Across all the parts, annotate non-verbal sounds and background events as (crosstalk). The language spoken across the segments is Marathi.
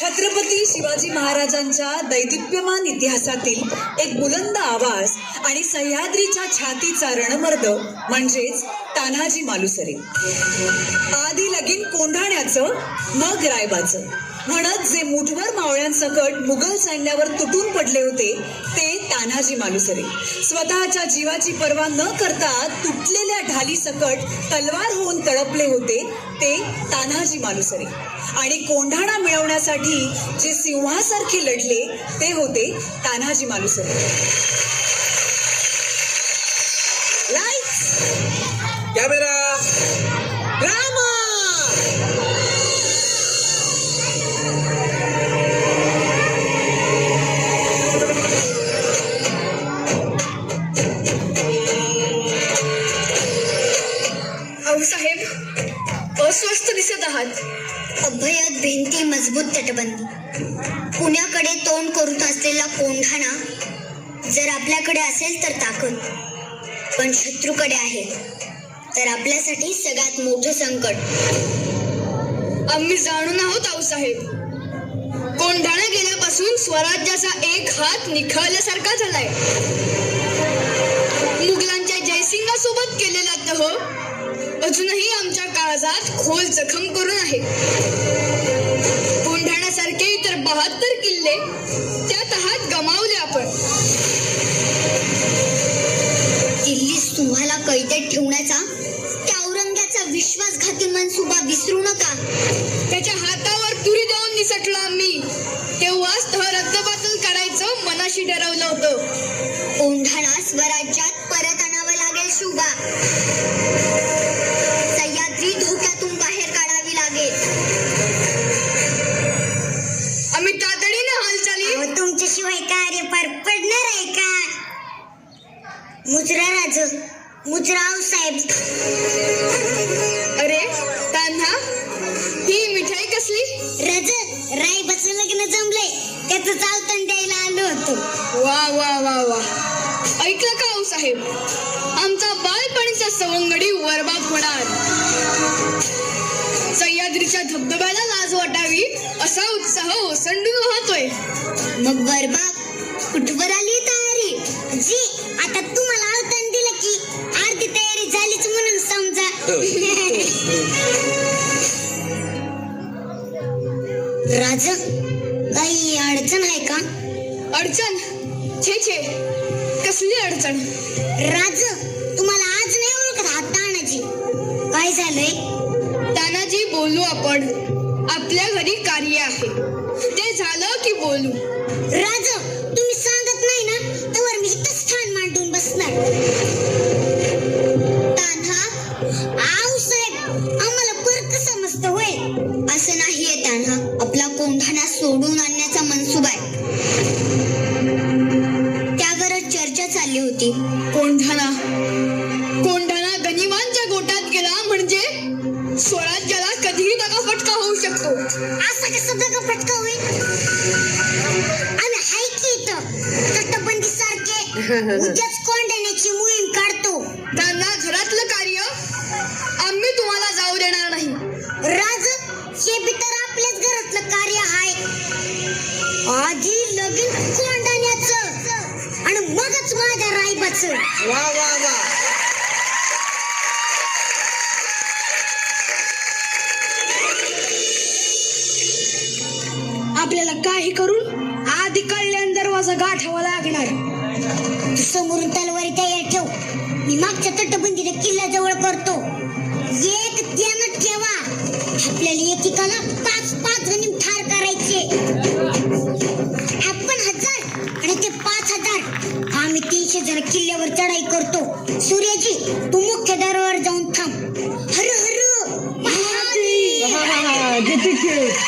छत्रपती शिवाजी महाराजांच्या दैदिप्यमान इतिहासातील एक बुलंद आवाज आणि सह्याद्रीच्या छातीचा रणमर्द म्हणजेच तान्हाजी मालुसरे. आधी लगीन कोंढाण्याचं मग रायबाचं. म्हणत जे मुठभर मावळ्यांसकट मुघल सैन्यावर तुटून पडले होते ते तान्हाजी मालुसरे. स्वतःच्या जीवाची पर्वा न करता तुटलेल्या ढाली सकट तलवार होऊन तळपले होते ते तान्हाजी मालुसरे. आणि कोंढाणा मिळवण्यासाठी जे सिंहासारखे लढले ते होते तानाजी मालुसरे. कॅमेरा जर आपल्याकडे असेल तर ताकद. पण शत्रूकडे आहे तर आपल्यासाठी सगळ्यात मोठं संकट. आम्ही जाणून आहोत आऊसाहेब. कोंढाणा गेल्यापासून स्वराज्याचा एक हात निखळल्यासारखा झालाय. मुघलांच्या जयसिंगासोबत केलेला तह अजूनही आमच्या काळजात खोल जखम करून आहे. कोंढाण्यासारखे इतर बहात्तर किल्ले त्या तहात गमावले आपण. कैदेत ठेवण्याचा त्या औरंग्याचा विश्वासघाती मनसुबा विसरू नका. त्याच्या हातावर तुरी देऊन निसटलो आम्ही. तेव्हाच तह रद्दबातल करायचं मनाशी ठरवलं होतं. कोंढाणा स्वराज्यात परत आणावं लागेल शुभा. रज रायबाचं लग्न जमलंय. त्याचं चालतं द्यायला आलो होतो. वा वा वा वा. ऐकलं का साहेब? आमचा बालपणीचा सवंगडी वरबाद होणार. सह्याद्रीच्या धबधब्याला लाज वाटावी असा उत्साह ओसंडून वाहतोय. मग बरबाब अडचण. छे छे. कसली अडचण? राज तुम्हाला आज नाही ओळखत हात ताणाची काय झालंय? तानाजी बोलू आपण. आपल्या घरी कार्य आहे. ते झालं की बोलू. राज कोंढाणा कोंढाणा गनिमांच्या गोटात गेला म्हणजे स्वराज्याला कधीही दगा फटका होऊ शकतो. असा कसं दगा फटका होईल? आम्ही हाय की इथं? तटबंदी सारखे (laughs) उद्याच वा वा वा. आपल्याला काही करून आधी कल्याण दरवाजा गाठावा लागणार. समोरून तलवारी तयार ठेव. मी मागच्या तटबंदीने किल्ल्याजवळ करतो. एक ध्यान ठेवा. आपल्याला एकेकाला पाच पाच जणी ठार करायचे. आपण हजार आणि ते पाच हजार. जण किल्ल्यावर चढाई करतो सूर्याजी तू मुख्य दरबार जाऊन थांब हर हर महादेव हर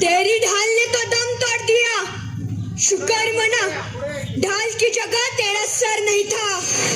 तेरी ढाल ने तो दम तोड़ दिया। शुक्र मना। ढाल की जगह तेरा सर नहीं था।